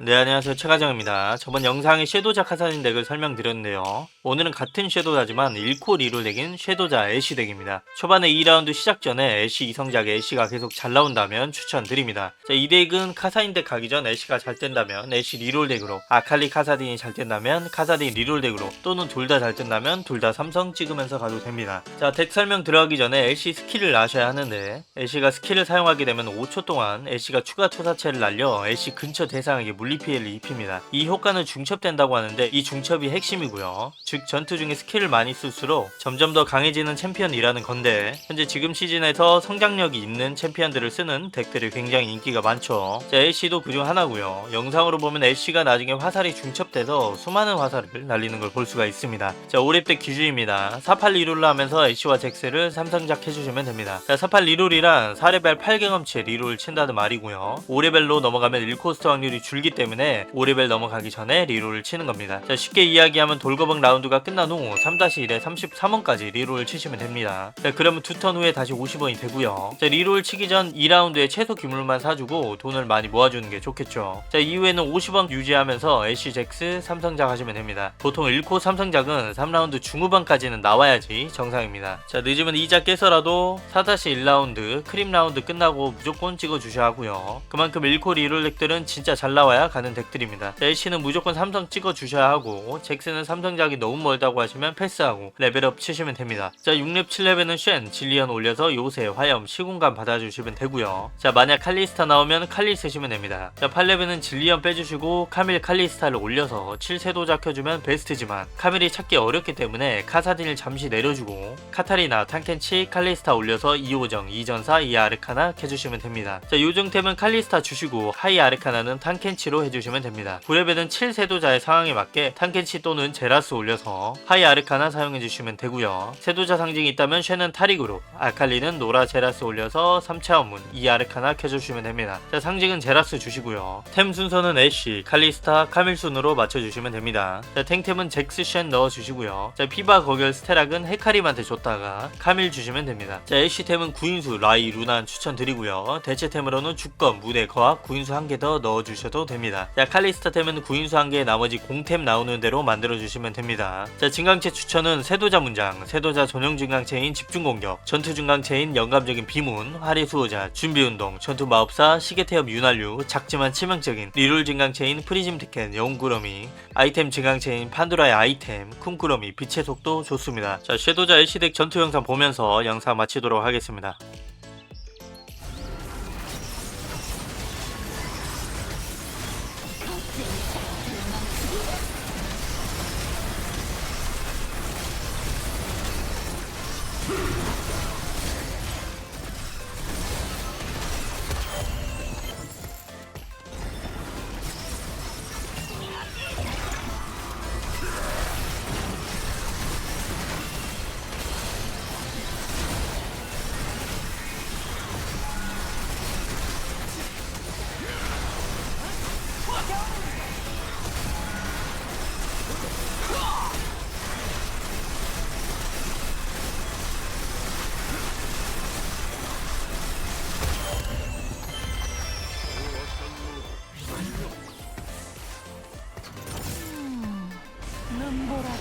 네 안녕하세요. 최가정입니다. 저번 영상에 섀도자 카사딘 덱을 설명드렸는데요. 오늘은 같은 섀도자지만 1코 리롤 덱인 섀도자 애쉬 덱입니다. 초반에 2라운드 시작 전에 애쉬 이성작 애쉬가 계속 잘 나온다면 추천드립니다. 자, 이 덱은 카사딘 덱 가기 전 애쉬가 잘 뜬다면 애쉬 리롤 덱으로 아칼리 카사딘이 잘 뜬다면 카사딘 리롤 덱으로 또는 둘 다잘 뜬다면 둘 다 삼성 찍으면서 가도 됩니다. 자덱 설명 들어가기 전에 애쉬 스킬을 아셔야 하는데 애쉬가 스킬을 사용하게 되면 5초 동안 애쉬가 추가 투사체를 날려 애쉬 근처 대상에게 물리 피해를 입힙니다. 이 효과는 중첩된다고 하는데 이 중첩이 핵심이고요. 즉 전투 중에 스킬을 많이 쓸수록 점점 더 강해지는 챔피언이라는 건데 현재 지금 시즌에서 성장력이 있는 챔피언들을 쓰는 덱들이 굉장히 인기가 많죠. 자, 애쉬도 그중 하나고요. 영상으로 보면 애쉬가 나중에 화살이 중첩돼서 수많은 화살을 날리는 걸 볼 수가 있습니다. 자, 5렙 덱 기준입니다. 48 리롤을 하면서 애쉬와 잭스를 삼성작 해주시면 됩니다. 자, 48 리롤이란 4레벨 8경험치에 리롤을 친다는 말이고요. 5레벨로 넘어가면 1코스트 확률이 줄기 때문에 5레벨 넘어가기 전에 리롤을 치는 겁니다. 자, 쉽게 이야기하면 돌거벅 라운드가 끝난 후 3-1에 33원까지 리롤을 치시면 됩니다. 자, 그러면 두 턴 후에 다시 50원이 되고요. 자, 리롤 치기 전 2라운드에 최소 규모만 사주고 돈을 많이 모아주는 게 좋겠죠. 자, 이후에는 50원 유지하면서 애쉬 잭스 삼성작 하시면 됩니다. 보통 1코 삼성작은 3라운드 중후반까지는 나와야지 정상입니다. 자, 늦으면 이자 깨서라도 4-1라운드 크림 라운드 끝나고 무조건 찍어 주셔야 하고요. 그만큼 1코 리롤 덱들은 진짜 잘 나와야 가는 덱들입니다. 자, 애쉬는 무조건 삼성 찍어 주셔야 하고 잭스는 삼성작이 너무 멀다고 하시면 패스하고 레벨업 치시면 됩니다. 자, 6렙 7렙에는 쉔, 질리언 올려서 요새, 화염, 시공간 받아주시면 되고요. 자, 만약 칼리스타 나오면 칼리 쓰시면 됩니다. 자, 8렙에는 질리언 빼주시고 카밀 칼리스타를 올려서 7세도작 켜주면 베스트지만 카밀이 찾기 어렵기 때문에 카사딘을 잠시 내려주고 카타리나, 탄켄치, 칼리스타 올려서 2호정, 2전사, 2아르카나 켜주시면 됩니다. 자, 요정템은 칼리스타 주시고 하이 아르카나는 탄켄치로 해주시면 됩니다. 9렙에는 7세도자의 상황에 맞게 탄켄치 또는 제라스 올려서 하이 아르카나 사용해주시면 되고요. 세도자 상징이 있다면 쉐는 타릭으로, 아칼리는 노라 제라스 올려서 3차원문, 2아르카나 켜주시면 됩니다. 자, 상징은 제라스 주시고요. 템 순서는 애쉬, 칼리스타, 카밀 순으로 맞춰주시면 됩니다. 자, 탱템은 잭스 쉔 넣어주시고요. 자, 피바 거결 스테락은 헤카림한테 줬다가 카밀 주시면 됩니다. 자, 애쉬템은 구인수, 라이, 루난 추천드리고요. 대체템으로는 주검, 무대, 거학, 구인수 한 개 더 넣어주셔도 됩니다. 자, 칼리스타 템은 구인수 한 개, 나머지 공템 나오는 대로 만들어주시면 됩니다. 자, 증강체 추천은 세도자 문장, 세도자 전용 증강체인 집중공격, 전투 증강체인 영감적인 비문, 화리 수호자, 준비운동, 전투 마법사, 시계태엽 윤활유, 작지만 치명적인 리롤 증강체인 프리즘 티켓, 영구러미, 아이템 증강체인 판도라의 아이템, 쿵꾸러미, 빛의 속도 좋습니다. 자, 섀도자 LC덱 전투 영상 보면서 영상 마치도록 하겠습니다.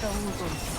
눈보라가 오고